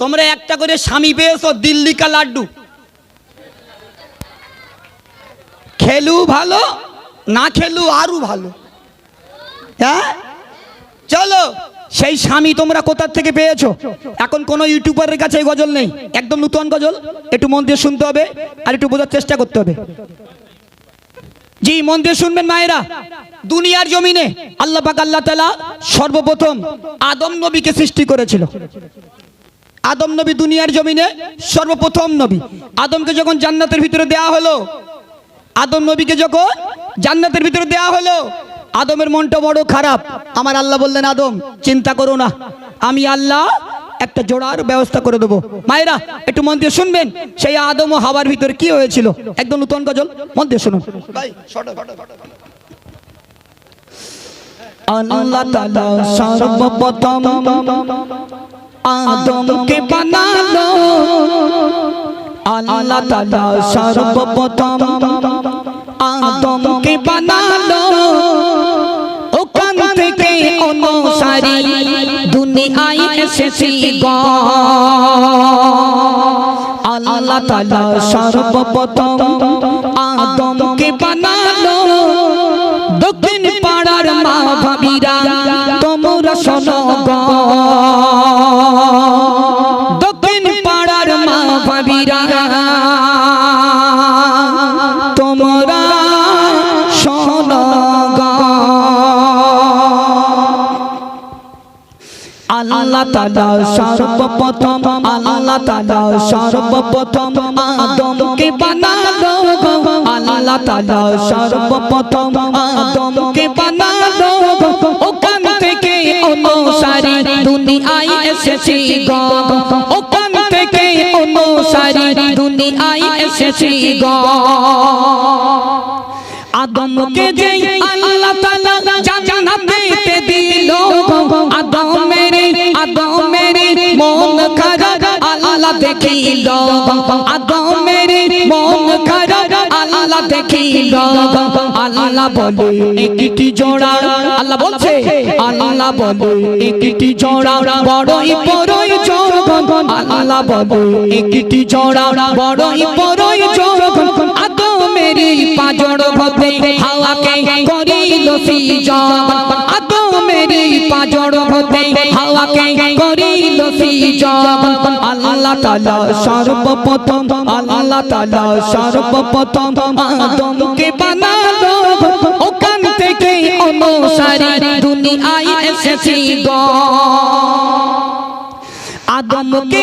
তোমরা একটা করে স্বামী পেয়েছ, দিল্লি কা লাড্ডু। খেলু ভালো, না খেলু আরও ভালো। হ্যাঁ? চলো, সেই স্বামী তোমরা কোথার থেকে পেয়েছ? এখন কোনো ইউটিউবারের কাছে এই গজল নেই, একদম নতুন গজল, একটু মন দিয়ে শুনতে হবে আর একটু বোঝার চেষ্টা করতে হবে। জি, মন দিয়ে শুনবেন মায়েরা। দুনিয়ার জমিনে আল্লাহ পাক আল্লাহ তালা সর্বপ্রথম আদম নবীকে সৃষ্টি করেছিল। আদম নবী দুনিয়ার জমিনে সর্বপ্রথম নবী। আদমকে যখন জান্নাতের ভিতরে দেয়া হলো আদম নবীকে যখন জান্নাতের ভিতরে দেয়া হলো আদমের মনটা বড় খারাপ। আমার আল্লাহ বললেন আদম চিন্তা করো না। আমি আল্লাহ একটা জোড়ার ব্যবস্থা করে দেবো। মায়েরা একটু মন দিয়ে শুনবেন সেই আদম ও হাওয়ার ভিতরে কি হয়েছিল? একদম নতুন গজল মন দিয়ে শুনুন। আল্লাহ তাআলা সর্বপ্রথম আদমকে বানালো। আল্লাহ তাআলা সর্বপ্রথম আদমকে বানালো। ওখান থেকে অনুসারী দুনিয়ায় এসেছি গো। আল্লাহ তাআলা সর্বপ্রথম আদমকে বানালো। দক্ষিণ পাড়ার মা ভাবিরা, তোমরা শোনো গো। আল্লাহ তাআলা সর্বপ্রথম, আল্লাহ তাআলা সর্বপ্রথম আদমকে বানালো আল্লাহ তাআলা সর্বপ্রথম আদমকে বানালো ওখান থেকে দুনিয়ায় এসেছি গো। ওখান থেকে দুনিয়ায় এসেছি গো। আদমকে যে দেখিল। আদমের মন খারাপ, আল্লাহ দেখিল। আল্লাহ বলে একটি জোড়া। আল্লাহ বলছে, আল্লাহ বলে একটি জোড়া। বড়ই বড়ই জোড়া। আল্লাহ বলে একটি জোড়া। বড়ই বড়ই জোড়া। আদমের করিল সিজন। পাজর হবে হাওয়াকে করিল আদমকে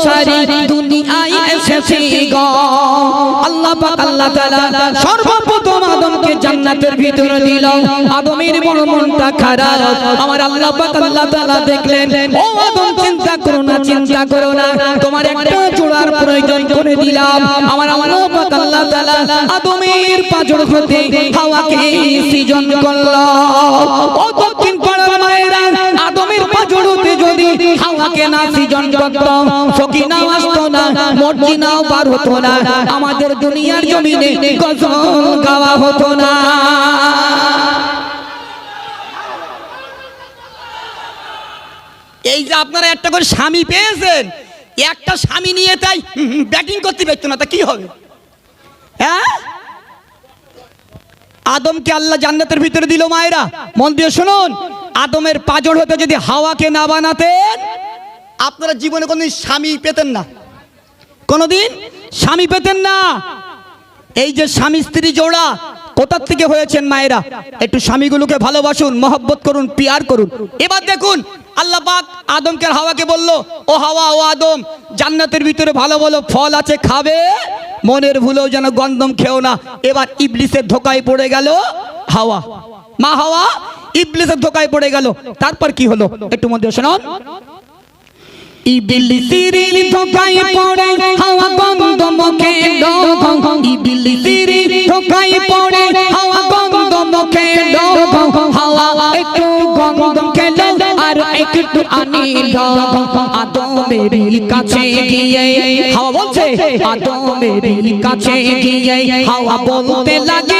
অনুসারী দুনিয়ায় এসেছে গো। আল্লাহ পাক আল্লাহ তাআলা সর্বপ্রথম আদমকে জান্নাতের ভিতরে দিল। আদমের বড় মনটা খারাপ। আমার আল্লাহ পাক আল্লাহ তাআলা দেখলেন ও আদম চিন্তা করো না চিন্তা করো না। তোমার একটা জোড়ার প্রয়োজন করে দিলাম। আমার আল্লাহ পাক আল্লাহ তাআলা আদমের পাজর হতে হাওয়াকে সৃজন করল। ও দক্ষিণ পাড়ার মায়েরা হাওয়াকে না সৃজন করত সকিনাও আসতো না, মর্জিনাও পার হতো না, আমাদের দুনিয়ার জমিনে গজল গাওয়া হতো না। এই যে আপনারা একটা করে স্বামী পেয়েছেন, একটা স্বামী নিয়ে তাই ব্যাটিং করতে পারতো না, তা কি হবে? হ্যাঁ? আদমকে আল্লাহ জান্নাতের ভিতরে দিল মায়েরা। মন দিয়ে শুনুন, আদমের পাজর হতে যদি হাওয়াকে না বানাতেন আপনারা জীবনে কোনোদিন স্বামী পেতেন না। কোনোদিন স্বামী পেতেন না। এই যে স্বামী স্ত্রী জোড়া, কোথার থেকে হয়েছেন মায়েরা? একটু স্বামীগুলোকে ভালোবাসুন, মহব্বত করুন, পিয়ার করুন। এবার দেখুন, আল্লাহ পাক আদমকে হাওয়াকে বলল, ও হাওয়া, ও আদম, জান্নাতের ভিতরে ভালো ভালো ফল আছে, খাবে? মনের ভুলেও যেন গন্ধম খেও না। এবার ইবলিসের ধোকায় পড়ে গেল হাওয়া। মা হাওয়া, ইবলিসের ধোকায় পড়ে গেল। তারপর কি হলো? একটু মধ্যে শুনুন। ইবলিসের ধোকায় পড়ে, হাওয়া গন্ধম খেলো ইবলিসের ধোকায় পড়ে, হাওয়া গন্ধম খেলো হাওয়া একটু গন্ধম খেলো আর একটু আনিল আদমের কাছে গিয়ে, হাওয়া বলছে, আদমের কাছে গিয়ে হাওয়া বলতে লাগিল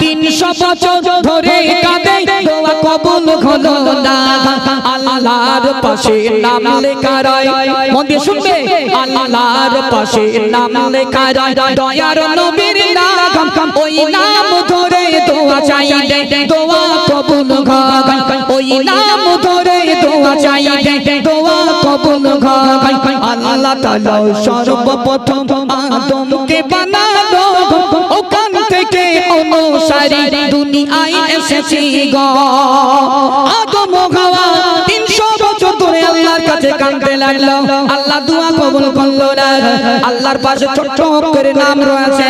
তিনশো বছর ধরে কবুল হলো আল্লাহর পাশে নাম লেখা রয়। মন শুনবে, আল্লাহর পাশে নাম লেখা দয়ার নবীর নাম, ওই নাম ধরে দোয়া চাইলে দোয়া কবুল ওই নাম ধরে দোয়া চাইলে দোয়া কবুল আল্লাহ তাআলা সর্বপ্রথম আদমকে ওখান থেকে দুনিয়ায় এসেছি গো। আদম হাওয়া 300 বছর ধরে আল্লাহর কাছে কাঁদতে লাগল। আল্লাহ দোয়া কবুল করল না। আল্লাহর পাশে ছোট্ট করে নাম রয়েছে।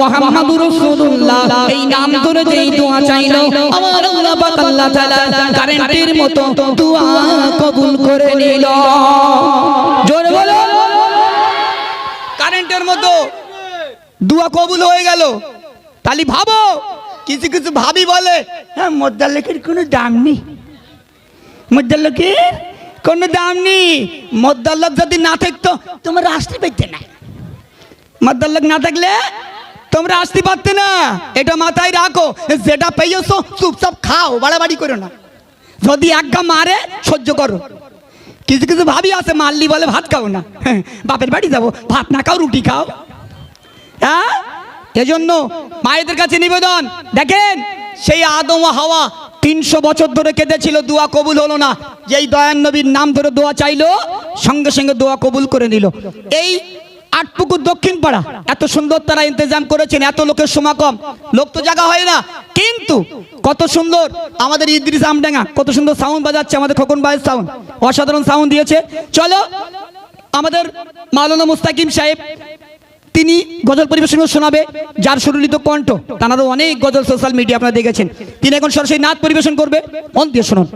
মুহাম্মাদুর রাসূলুল্লাহ। এই নাম ধরে যেই দোয়া চাইলো, আমার আল্লাহ পাক আল্লাহ তাআলা কারেন্টের মতো দোয়া কবুল করে নিল। জোরে বলো। কারেন্টের মতো দোয়া কবুল হয়ে গেল। তাহলে ভাবো, কিছু কিছু ভাবি বলে হ্যাঁ মোদ্দার লোকের কোনো দাম নেই। মোদ্দার লোকের কোনো দাম নেই। মোদ্দার লোক যদি না থাকতো, তোমার আসতে পারতে না। মোদ্দার লোক না থাকলে তোমরা আসতে পারতে না। এটা মাথায় রাখো, যেটা পেয়েছ, চুপচাপ খাও, বাড়াবাড়ি করো না। যদি এক একগা মারে, সহ্য করো। কিছু কিছু ভাবি আছে, মারলি বলে ভাত খাও না। বাপের বাড়ি যাব, ভাত না খাও, রুটি খাও। হ্যাঁ? এজন্য মায়েদের কাছে নিবেদন। দেখেন, সেই আদম হাওয়া তিনশো বছর ধরে কেঁদেছিল, দোয়া কবুল হলো না। যেই দয়ান নবীর নাম ধরে দোয়া চাইলো, সঙ্গে সঙ্গে দোয়া কবুল করে নিল। এই আটপুকুর দক্ষিণ পাড়া, এত সুন্দর তারা ইন্তজাম করেছেন, এত লোকের সমাগম। লোক তো জায়গা হয় না। কিন্তু কত সুন্দর আমাদের ইদ্রিস আমডাঙ্গা, কত সুন্দর সাউন্ড বাজাচ্ছে আমাদের খোকন ভাইয়ের সাউন্ড অসাধারণ সাউন্ড দিয়েছে। চলো, আমাদের মাওলানা মুস্তাকিম সাহেব তিনি গজল পরিবেশন শোনাবে, যার সুরলিত কণ্ঠ তানারও অনেক গজল সোশ্যাল মিডিয়া আপনারা দেখেছেন। তিনি এখন সরাসরি নাচ পরিবেশন করবে। মন শুনুন।